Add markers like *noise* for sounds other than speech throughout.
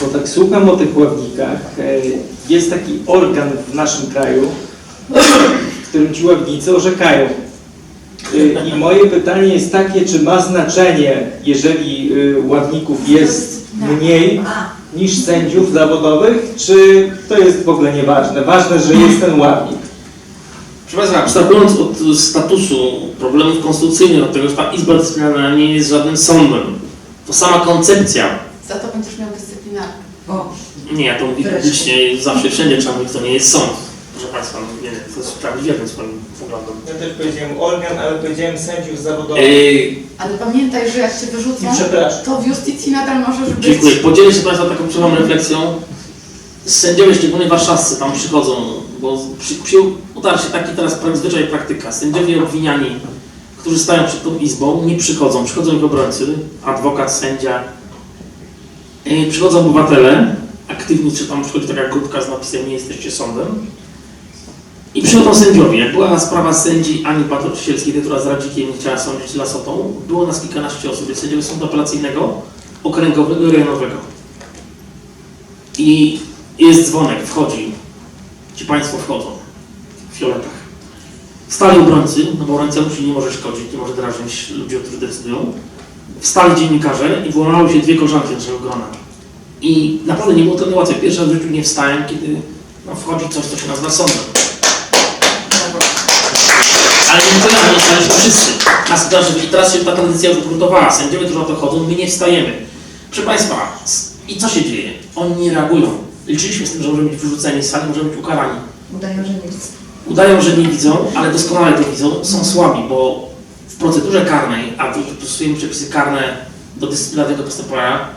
bo tak słucham o tych ławnikach. E, Jest taki organ w naszym kraju, w którym ci ławnicy orzekają. E, I moje pytanie jest takie, czy ma znaczenie, jeżeli e, ławników jest mniej niż sędziów zawodowych, czy to jest w ogóle nieważne? Ważne, że jest ten ławnik. Proszę Państwa, abstrahując od statusu problemów konstytucyjnych, od tego, że ta Izba Dyscyplinarna nie jest żadnym sądem, to sama koncepcja, Za to będziesz miał. O, nie, ja to mówię publicznie zawsze wszędzie trzeba mówić, to nie jest sąd. Proszę Państwa, no, nie, to jest prawidłowym swoim poglądem. Ja też powiedziałem organ, ale powiedziałem sędziów zawodowych. Yy, Ale pamiętaj, że jak cię wyrzucą, I przepraszam. to w justycji nadal możesz być. dziękuję. Podzielę się Państwa taką przerwą refleksją. Sędziowie, szczególnie warszawscy, tam przychodzą, bo przy, przy, utarł się taki teraz pra- zwyczaj praktyka. Sędziowie obwiniani, którzy stają przed tą izbą, nie przychodzą. Przychodzą ich obrońcy, adwokat, sędzia. Yy, przychodzą obywatele, aktywni, czy tam przychodzi taka grupka z napisem nie jesteście sądem. I przychodzą sędziowie. Jak była sprawa sędzi Ani Patrocielskiej, która z Radzikiem nie chciała sądzić Lasotą, było nas kilkanaście osób, jest sędziowie sądu apelacyjnego, okręgowego i rejonowego. I jest dzwonek, wchodzi. Ci Państwo wchodzą w fioletach. Wstali obrońcy, no bo obrońca musi nie może szkodzić, nie może drażnić ludzi, o których decydują. Wstali dziennikarze i wyłamały się dwie koleżanki naszego grona. I naprawdę nie było to łatwe. Pierwszy raz w życiu nie wstałem, kiedy no, wchodzi coś, co się nazywa sądem. Ale nie tyle, że staliśmy wszyscy. Nas I teraz się ta tradycja ugruntowała. Sędziowie, którzy o to chodzą, my nie wstajemy. Proszę Państwa, i co się dzieje? Oni nie reagują. Liczyliśmy z tym, że możemy być wyrzuceni z sali, możemy być ukarani. udają, że nie widzę. Udają, że nie widzą, ale doskonale to widzą, są słabi, bo procedurze karnej, a stosujemy przepisy karne do dyscyplinarnego postępowania,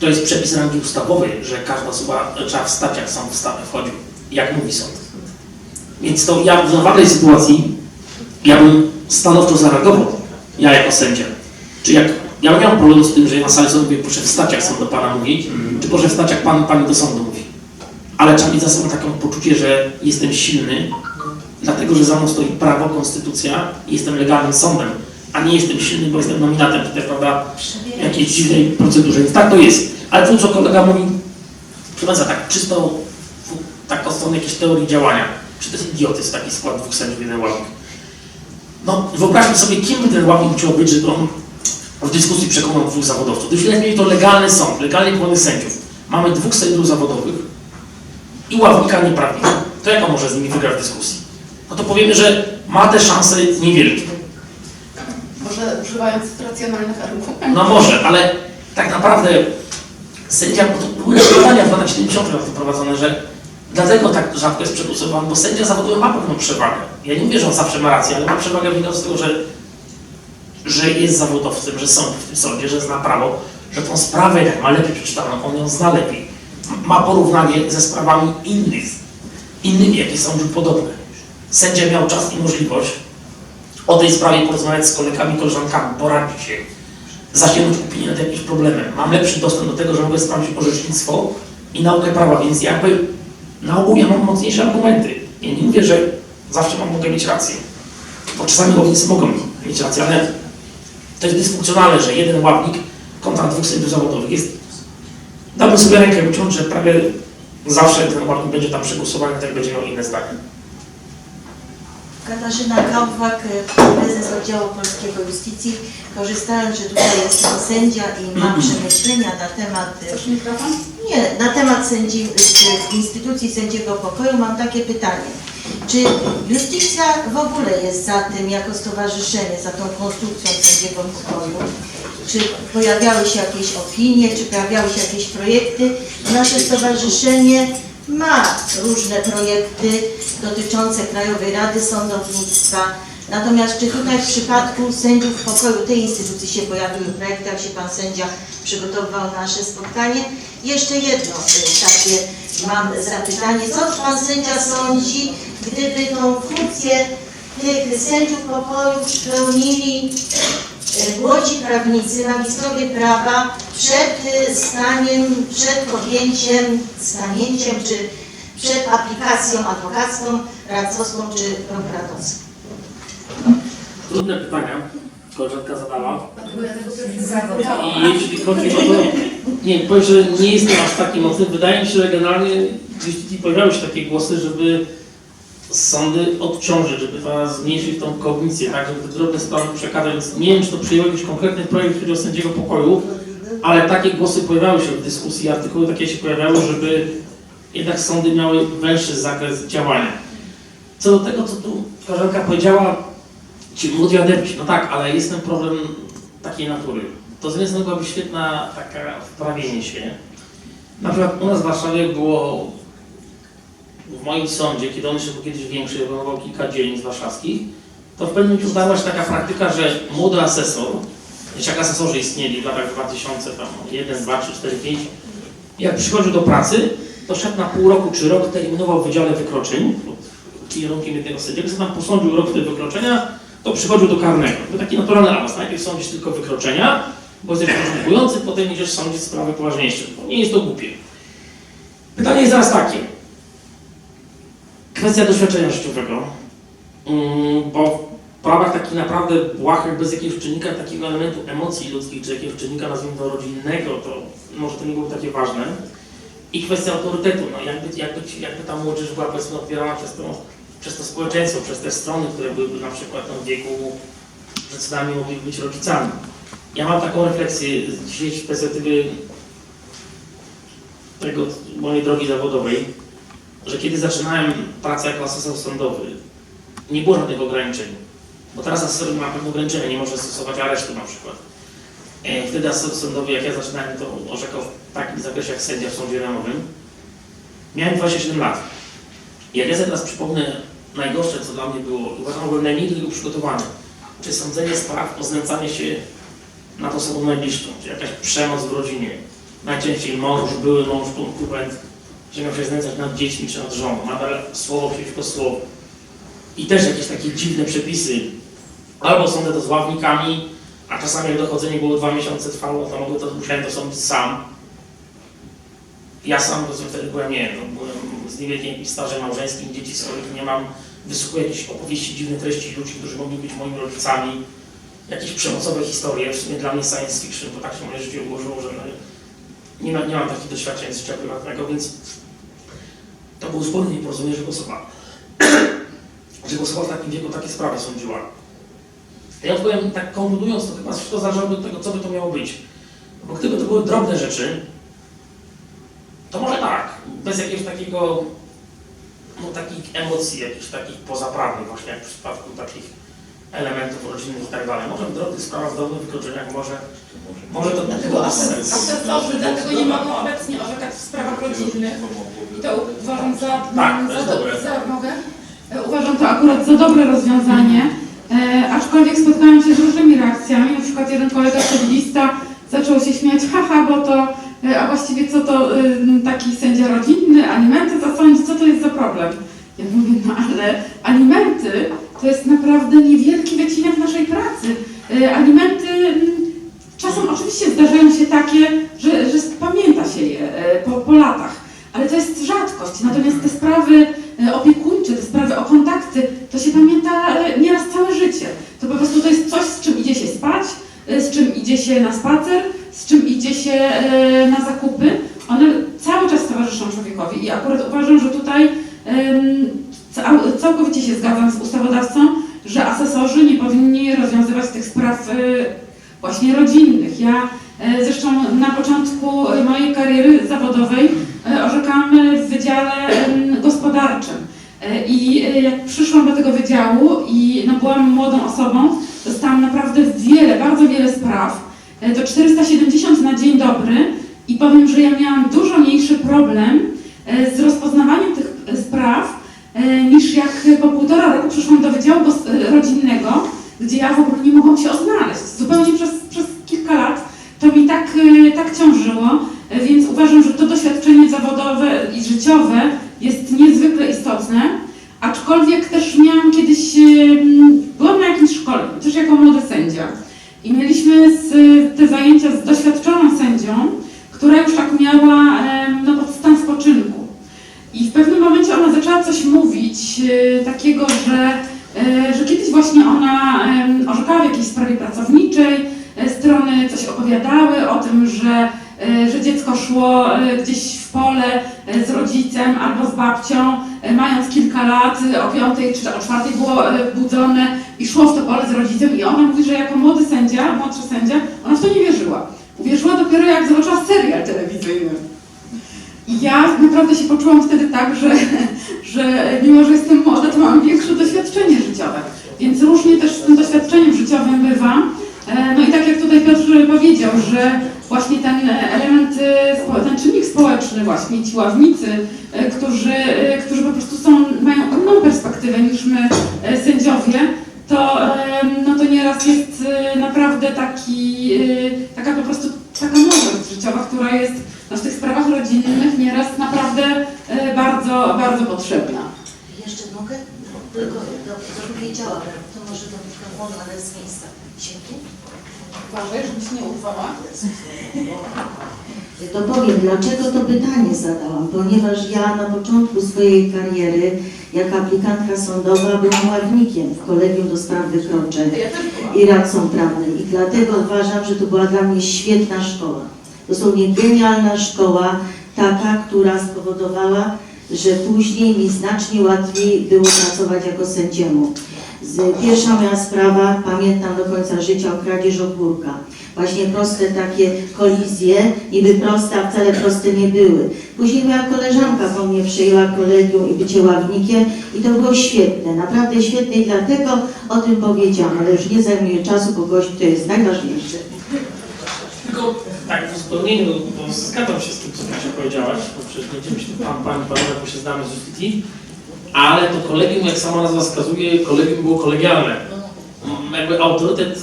to jest przepis rangi ustawowej, że każda osoba e, trzeba wstać, jak sam wsta- wchodził, jak mówi sąd. Więc to ja w normalnej sytuacji, ja bym stanowczo zareagował, ja jako sędzia. Czy jak, ja nie mam problemu z tym, że na sali sądu mówię, proszę wstać, jak sąd do Pana mówi, czy proszę wstać, jak Pan, Pani do sądu mówi. Ale trzeba mieć za sobą takie poczucie, że jestem silny, dlatego że za mną stoi prawo, konstytucja i jestem legalnym sądem, a nie jestem silny, bo jestem nominatem, czy też, prawda, w jakiejś dziwnej procedurze. Więc tak to jest. Ale to, co kolega mówi, Państwa, tak czysto, tak od strony jakiejś teorii działania, czy to jest idiotyzm, taki skład dwóch sędziów, jeden ławnik. No, wyobraźmy sobie, kim by ten ławnik musiał być, żeby on w dyskusji przekonał dwóch zawodowców. Gdybyśmy mieli to legalny sąd, legalnie powołanych sędziów. Mamy dwóch sędziów zawodowych i ławnika nieprawnika. To jak on może z nimi wygrać w dyskusji? No to powiemy, że ma te szanse niewielkie. Może używając racjonalnych argumentów. No może, ale tak naprawdę sędzia, bo to były badania w latach 70. lat prowadzone, że dlatego tak rzadko jest przegłosowany, bo sędzia zawodowy ma pewną przewagę. Ja nie mówię, że on zawsze ma rację, ale ma przewagę wynikającą z tego, że, że jest zawodowcem, że sąd w tym sądzie, że zna prawo, że tą sprawę jak ma lepiej przeczytaną, on ją zna lepiej. Ma porównanie ze sprawami innych, innymi, jakie są już podobne. Sędzia miał czas i możliwość o tej sprawie porozmawiać z kolegami, koleżankami, poradzić się, zasięgnąć opinię nad jakimś problemem. Mam lepszy dostęp do tego, że mogę sprawdzić orzecznictwo i naukę prawa, więc jakby na ogół ja mam mocniejsze argumenty. Ja nie mówię, że zawsze mam, mogę mieć rację, bo czasami ławnicy mogą mieć rację, ale to jest dysfunkcjonalne, że jeden ławnik kontra dwóch sędziów zawodowych jest... Dałbym sobie rękę wyciąć, że prawie zawsze ten ławnik będzie tam przegłosowany, tak będzie miał inne zdanie. Katarzyna Kałwak, prezes oddziału polskiego justycji. Korzystając, że tutaj jest pan sędzia i ma przemyślenia na temat, mikrofon? nie, na temat sędzi, czy instytucji sędziego pokoju, mam takie pytanie. Czy justycja w ogóle jest za tym, jako stowarzyszenie, za tą konstrukcją sędziego pokoju? Czy pojawiały się jakieś opinie, czy pojawiały się jakieś projekty? Nasze stowarzyszenie ma różne projekty dotyczące Krajowej Rady Sądownictwa. Natomiast czy tutaj w przypadku sędziów pokoju tej instytucji się pojawiły projekty, jak się pan sędzia przygotowywał na nasze spotkanie? Jeszcze jedno y, takie mam zapytanie. Co pan sędzia sądzi, gdyby tą funkcję tych sędziów pokoju pełnili młodzi prawnicy, magistrowie prawa przed y, staniem, przed podjęciem, stanięciem czy przed aplikacją adwokacką, radcowską czy prokuratorską? Trudne pytania. koleżanka zadała. I jeśli chodzi o to, nie, powiem, że nie jestem aż taki mocny. Wydaje mi się, że generalnie jeśli pojawiały się takie głosy, żeby sądy odciążyć, żeby to zmniejszyć tą kognicję, tak, żeby te drobne sprawy przekazać. Więc nie wiem, czy to przyjął jakiś konkretny projekt, który o sędziego pokoju, ale takie głosy pojawiały się w dyskusji, artykuły takie się pojawiały, żeby jednak sądy miały węższy zakres działania. Co do tego, co tu koleżanka powiedziała, ci młodzi adepci, no tak, ale jest ten problem takiej natury. To z jednej strony byłaby świetna taka wprawienie się. Na przykład u nas w Warszawie było w moim sądzie, kiedy on jeszcze był kiedyś większy, obejmował kilka dzielnic warszawskich, to w pewnym momencie udała się taka praktyka, że młody asesor, jeszcze jak asesorzy istnieli w latach 2001, 2, 3, 4, 5, jak przychodził do pracy, to szedł na pół roku czy rok terminował w Wydziale Wykroczeń, kierunkiem jednego sędziego, jak tam posądził rok te wykroczenia, to przychodził do karnego. To taki naturalny awans. Najpierw sądzisz tylko wykroczenia, bo jesteś początkujący, potem idziesz sądzić sprawy poważniejsze. Nie jest to głupie. Pytanie jest zaraz takie. Kwestia doświadczenia życiowego. Mm, bo w prawach takich naprawdę błahych, bez jakiegoś czynnika, takiego elementu emocji ludzkich, czy jakiegoś czynnika, nazwijmy to rodzinnego, to może to nie było takie ważne. I kwestia autorytetu. No, jakby, jakby, jakby ta młodzież była powiedzmy odbierana przez to, przez to społeczeństwo, przez te strony, które byłyby na przykład w wieku, że co najmniej mogli być rodzicami. Ja mam taką refleksję z dzisiejszej perspektywy tego mojej drogi zawodowej, że kiedy zaczynałem pracę jako asesor sądowy, nie było żadnych ograniczeń. Bo teraz asesor ma pewne ograniczenia, nie może stosować aresztu na przykład. E, Wtedy asesor sądowy, jak ja zaczynałem, to orzekał w takim zakresie jak sędzia w sądzie ramowym. Miałem 27 lat. Jak ja sobie teraz przypomnę najgorsze, co dla mnie było, uważam, byłem najmniej do tego przygotowany, czy sądzenie spraw o znęcanie się nad osobą najbliższą, czy jakaś przemoc w rodzinie. Najczęściej mąż, były mąż, konkubent, że miał się znęcać nad dziećmi czy nad żoną, nadal słowo przeciwko słowu. I też jakieś takie dziwne przepisy. Albo sądzę to z ławnikami, a czasami jak dochodzenie było dwa miesiące trwało, to mogę to, musiałem to sądzić sam. Ja sam powiedzmy wtedy byłem, nie no, byłem z niewielkim stażem małżeńskim, dzieci swoich nie mam, wysłuchuję jakichś opowieści, dziwnych treści ludzi, którzy mogli być moimi rodzicami, jakieś przemocowe historie, w sumie dla mnie science fiction, bo tak się moje życie ułożyło, że nie, ma, nie mam takich doświadczeń z życia prywatnego, więc to było zupełnie nieporozumienie, że głosowała. *clears throat* że głosowała w takim wieku takie sprawy sądziła. Ja odpowiem tak konkludując, to chyba wszystko zależało od tego, co by to miało być. Bo gdyby to były drobne rzeczy, to może tak, bez jakiegoś takiego, no takich emocji, jakichś takich pozaprawnych, właśnie jak w przypadku takich elementów rodzinnych i tak dalej. Może w drobnych drobnych wykroczeniach, może, może to Dlatego asesorzy dlatego nie mogą obecnie orzekać w sprawach rodzinnych. I to uważam za, Tak, to za, dobre. za mogę? E, Uważam to akurat za dobre rozwiązanie, e, aczkolwiek spotkałam się z różnymi reakcjami. Na przykład jeden kolega cywilista zaczął się śmiać, haha, bo to, e, a właściwie co to e, taki sędzia rodzinny, alimenty zasądzi, co to jest za problem? Ja mówię, no ale alimenty to jest naprawdę niewielki wycinek naszej pracy. E, Alimenty mm, czasem oczywiście zdarzają się takie, że, że pamięta się je e, po, po latach, ale to jest rzadkość. Natomiast te sprawy e, opiekuńcze, te sprawy o kontakty, to się pamięta nieraz całe życie. To po prostu to jest coś, z czym idzie się spać, z czym idzie się na spacer, z czym idzie się na zakupy. One cały czas towarzyszą człowiekowi i akurat uważam, że tutaj całkowicie się zgadzam z ustawodawcą, że asesorzy nie powinni rozwiązywać tych spraw e, właśnie rodzinnych. Ja e, zresztą na początku mojej kariery zawodowej e, orzekałam w wydziale em, gospodarczym. I jak przyszłam do tego wydziału i no, byłam młodą osobą, dostałam naprawdę wiele, bardzo wiele spraw. To 470 na dzień dobry i powiem, że ja miałam dużo mniejszy problem z rozpoznawaniem tych spraw niż jak po półtora roku przyszłam do wydziału e, rodzinnego, gdzie ja w ogóle nie mogłam się odnaleźć. Zupełnie przez, przez kilka lat to mi tak, e, tak ciążyło, e, więc uważam, że to doświadczenie zawodowe i życiowe jest niezwykle istotne. Aczkolwiek też miałam kiedyś, byłam na jakimś szkoleniu, też jako młody sędzia. I mieliśmy z, te zajęcia z doświadczoną sędzią, która już tak miała em, no, pod stan spoczynku. I w pewnym momencie ona zaczęła coś mówić e, takiego, że, e, że kiedyś właśnie ona orzekała w jakiejś sprawie pracowniczej, e, strony coś opowiadały o tym, że, że dziecko szło gdzieś w pole z rodzicem albo z babcią, mając kilka lat, o piątej czy o czwartej było budzone i szło w to pole z rodzicem i ona mówi, że jako młody sędzia, młodszy sędzia, ona w to nie wierzyła. Uwierzyła dopiero jak zobaczyła serial telewizyjny. Ja naprawdę się poczułam wtedy tak, że, że mimo, że jestem młoda, to mam większe doświadczenie życiowe. Więc różnie też z tym doświadczeniem życiowym bywa. E, No i tak jak tutaj Piotr powiedział, że właśnie ten element, e, ten czynnik społeczny właśnie, ci ławnicy, e, którzy, którzy po prostu są, mają inną perspektywę niż my sędziowie, to, no to nieraz jest naprawdę taki, taka po prostu taka mądrość życiowa, która jest no, w tych sprawach rodzinnych nieraz naprawdę e, bardzo, bardzo potrzebna. Jeszcze mogę? Tylko do, do powiedziałabym, to może do mikrofonu, ale z miejsca. Świetnie. Uważaj, żebyś nie urwała. To powiem, dlaczego to pytanie zadałam, ponieważ ja na początku swojej kariery jako aplikantka sądowa byłam ławnikiem w Kolegium do Spraw Wykroczeń i radcą prawnym i dlatego uważam, że to była dla mnie świetna szkoła. Dosłownie genialna szkoła, taka, która spowodowała, że później mi znacznie łatwiej było pracować jako sędziemu. Pierwsza moja sprawa, pamiętam do końca życia, o kradzież ogórka. Właśnie proste takie kolizje, niby proste, a wcale proste nie były. Później moja koleżanka po mnie przejęła kolegium i bycie ławnikiem i to było świetne, naprawdę świetne i dlatego o tym powiedziałam, ale już nie zajmuję czasu, bo gość to jest najważniejsze. Tylko tak w uzupełnieniu, bo zgadzam się z tym, co Kasia powiedziałaś, bo przecież będziemy się pan, pani, panowie, bo się znamy z Justitii, ale to kolegium, jak sama nazwa wskazuje, kolegium było kolegialne. Mm, Jakby autorytet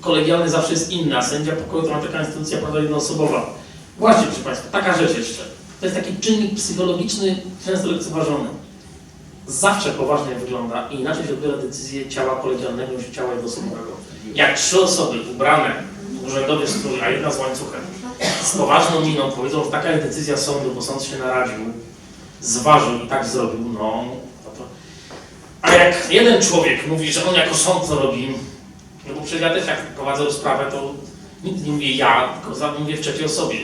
kolegialny zawsze jest inny, a sędzia pokoju to ma taka instytucja prawda jednoosobowa. Właśnie, proszę Państwa, taka rzecz jeszcze. To jest taki czynnik psychologiczny, często lekceważony. Zawsze poważnie wygląda i inaczej się odbiera decyzję ciała kolegialnego niż ciała jednoosobowego. Jak trzy osoby ubrane urzędowy strój, a jedna z łańcuchem, z poważną miną powiedzą, że taka jest decyzja sądu, bo sąd się naradził, zważył i tak zrobił, no. A jak jeden człowiek mówi, że on jako sąd to robi, no bo przecież ja też jak prowadzę rozprawę, to nikt nie mówię ja, tylko mówię w trzeciej osobie.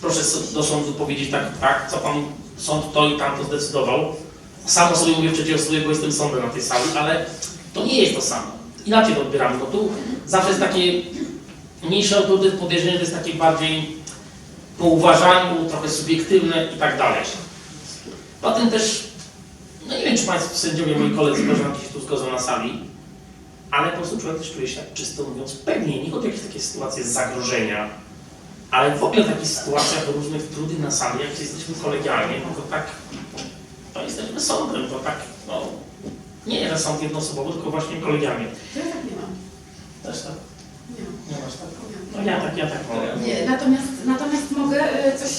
Proszę do sądu powiedzieć tak, tak, co pan sąd to i tamto zdecydował. Sam o sobie mówię w trzeciej osobie, bo jestem sądem na tej sali, ale to nie jest to samo. Inaczej to odbieramy. No tu zawsze jest takie mniejsze autorytet, podejrzenie, to jest takie bardziej po uważaniu, trochę subiektywne i tak dalej. Potem też, no nie wiem, czy Państwo sędziowie, moi koledzy, koleżanki się tu zgodzą na sali, ale po prostu człowiek też czuje się, tak czysto mówiąc, pewnie, nie chodzi o jakieś takie sytuacje zagrożenia, ale w ogóle w takich sytuacjach różnych trudnych na sali, jak jesteśmy kolegialnie, no to tak, to jesteśmy sądem, to tak, no, nie, że sąd jednoosobowy, tylko właśnie kolegialnie. Ja tak nie mam. Też tak, Nie. nie masz tak? No ja tak, ja tak. Nie, natomiast, natomiast mogę e, coś,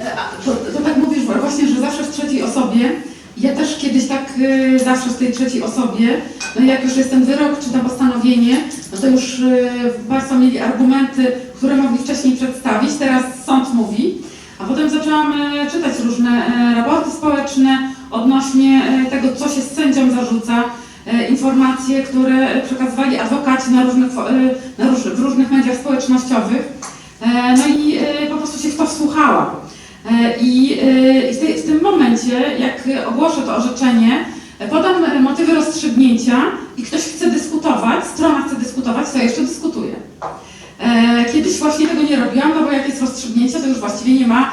e, to, to tak mówisz właśnie, że zawsze w trzeciej osobie, ja też kiedyś tak e, zawsze w tej trzeciej osobie, no jak już jest ten wyrok czy to postanowienie, no to już Państwo mieli argumenty, które mogli wcześniej przedstawić, teraz sąd mówi, a potem zaczęłam czytać różne raporty społeczne odnośnie tego, co się z sędzią zarzuca, informacje, które przekazywali adwokaci na różnych, e, na róż, w różnych mediach społecznościowych. E, No i e, po prostu się w to wsłuchałam. E, I i w, tym momencie, jak ogłoszę to orzeczenie, podam motywy rozstrzygnięcia i ktoś chce dyskutować, strona chce dyskutować, to ja jeszcze dyskutuję. E, Kiedyś właśnie tego nie robiłam, no bo jak jest rozstrzygnięcie, to już właściwie nie ma,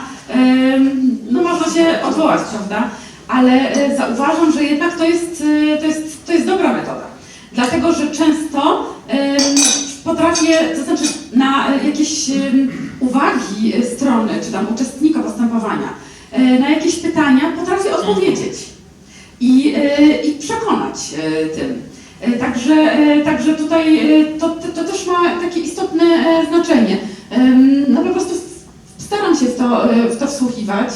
no można się odwołać, prawda? Ale e, zauważam, że jednak to jest, e, to jest, to jest dobra metoda. Dlatego, że często potrafię, to znaczy na e, jakieś uwagi strony, czy tam uczestnika postępowania, na jakieś pytania potrafię odpowiedzieć i, i przekonać tym. Także, także tutaj to, to, też ma takie istotne znaczenie. No po prostu staram się w to, w to wsłuchiwać,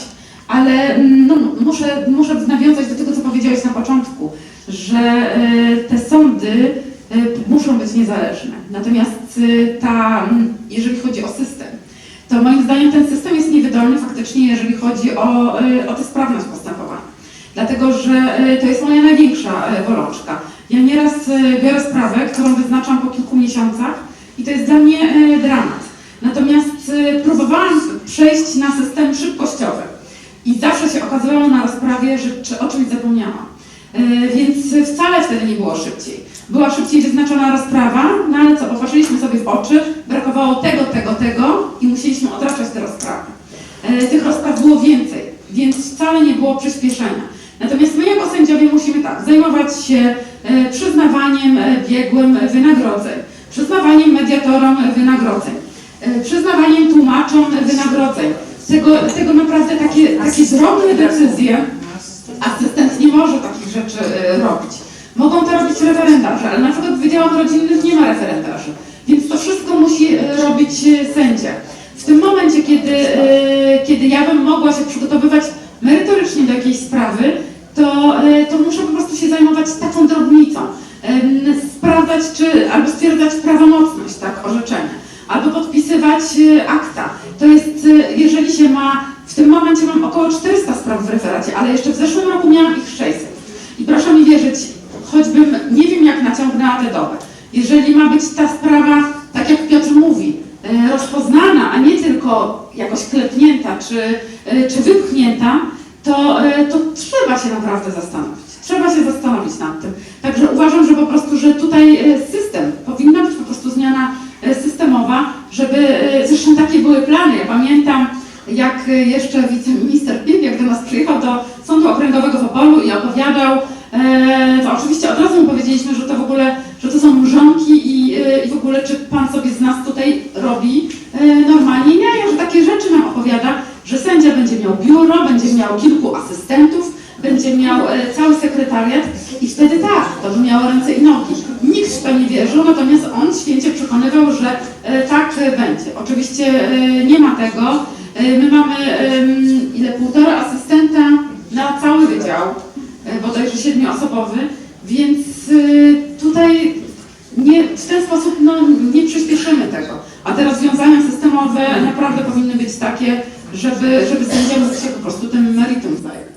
ale mm, no, muszę, muszę nawiązać do tego, co powiedziałeś na początku, że e, te sądy e, muszą być niezależne. Natomiast e, ta, mm, jeżeli chodzi o system, to moim zdaniem ten system jest niewydolny faktycznie, jeżeli chodzi o, o tę sprawność postępowania. Dlatego, że to jest moja największa bolączka. Ja nieraz biorę sprawę, którą wyznaczam po kilku miesiącach i to jest dla mnie dramat. Natomiast próbowałam przejść na system szybkościowy i zawsze się okazywało na rozprawie, że czy o czymś zapomniałam. E, Więc wcale wtedy nie było szybciej. Była szybciej wyznaczona rozprawa, no ale co, popatrzyliśmy sobie w oczy, brakowało tego, tego, tego i musieliśmy odraczać te rozprawy. E, Tych rozpraw było więcej, więc wcale nie było przyspieszenia. Natomiast my jako sędziowie musimy tak, zajmować się e, przyznawaniem biegłym wynagrodzeń, przyznawaniem mediatorom wynagrodzeń, przyznawaniem tłumaczom wynagrodzeń. Tego, tego naprawdę takie, takie drobne decyzje, asystent nie może takich rzeczy e, robić. Mogą to robić referendarze, ale na przykład w wydziałach rodzinnych nie ma referendarzy, więc to wszystko musi e, robić e, sędzia. W tym momencie, kiedy, kiedy ja bym mogła się przygotowywać merytorycznie do jakiejś sprawy, to, to muszę po prostu się zajmować taką drobnicą. Sprawdzać, czy albo stwierdzać prawomocność tak, orzeczenia, albo podpisywać akta. To jest, e, jeżeli się ma, w tym momencie mam około 400 spraw w referacie, ale jeszcze w zeszłym roku miałam ich 600. I proszę mi wierzyć, choćbym nie wiem jak naciągnęła tę dobę, jeżeli ma być ta sprawa, tak jak Piotr mówi, e, rozpoznana, a nie tylko jakoś klepnięta czy, e, czy wypchnięta, to, to trzeba się naprawdę zastanowić. Trzeba się zastanowić nad tym. Także uważam, że po prostu, że tutaj system, powinna być po prostu zmiana systemowa, żeby, e, zresztą takie były plany. Ja pamiętam, jak e, jeszcze wiceminister Piepiak do nas przyjechał do Sądu Okręgowego w Opolu i opowiadał, e, to oczywiście od razu mu powiedzieliśmy, że to w ogóle, że to są mrzonki i, e, i w ogóle czy pan sobie z nas tutaj robi e, normalnie nie, że takie rzeczy nam opowiada, że sędzia będzie miał biuro, będzie miał kilku asystentów, będzie miał e, cały sekretariat i wtedy tak, to by miało ręce i nogi. Nikt w to nie wierzył, natomiast on święcie przekonywał, że e, tak będzie. Oczywiście e, nie ma tego. My mamy ile półtora asystenta na cały wydział, bodajże siedmioosobowy, więc tutaj nie, w ten sposób no, nie przyspieszymy tego. A te rozwiązania systemowe naprawdę powinny być takie, żeby, żeby sędzia się po prostu tym meritum zająć.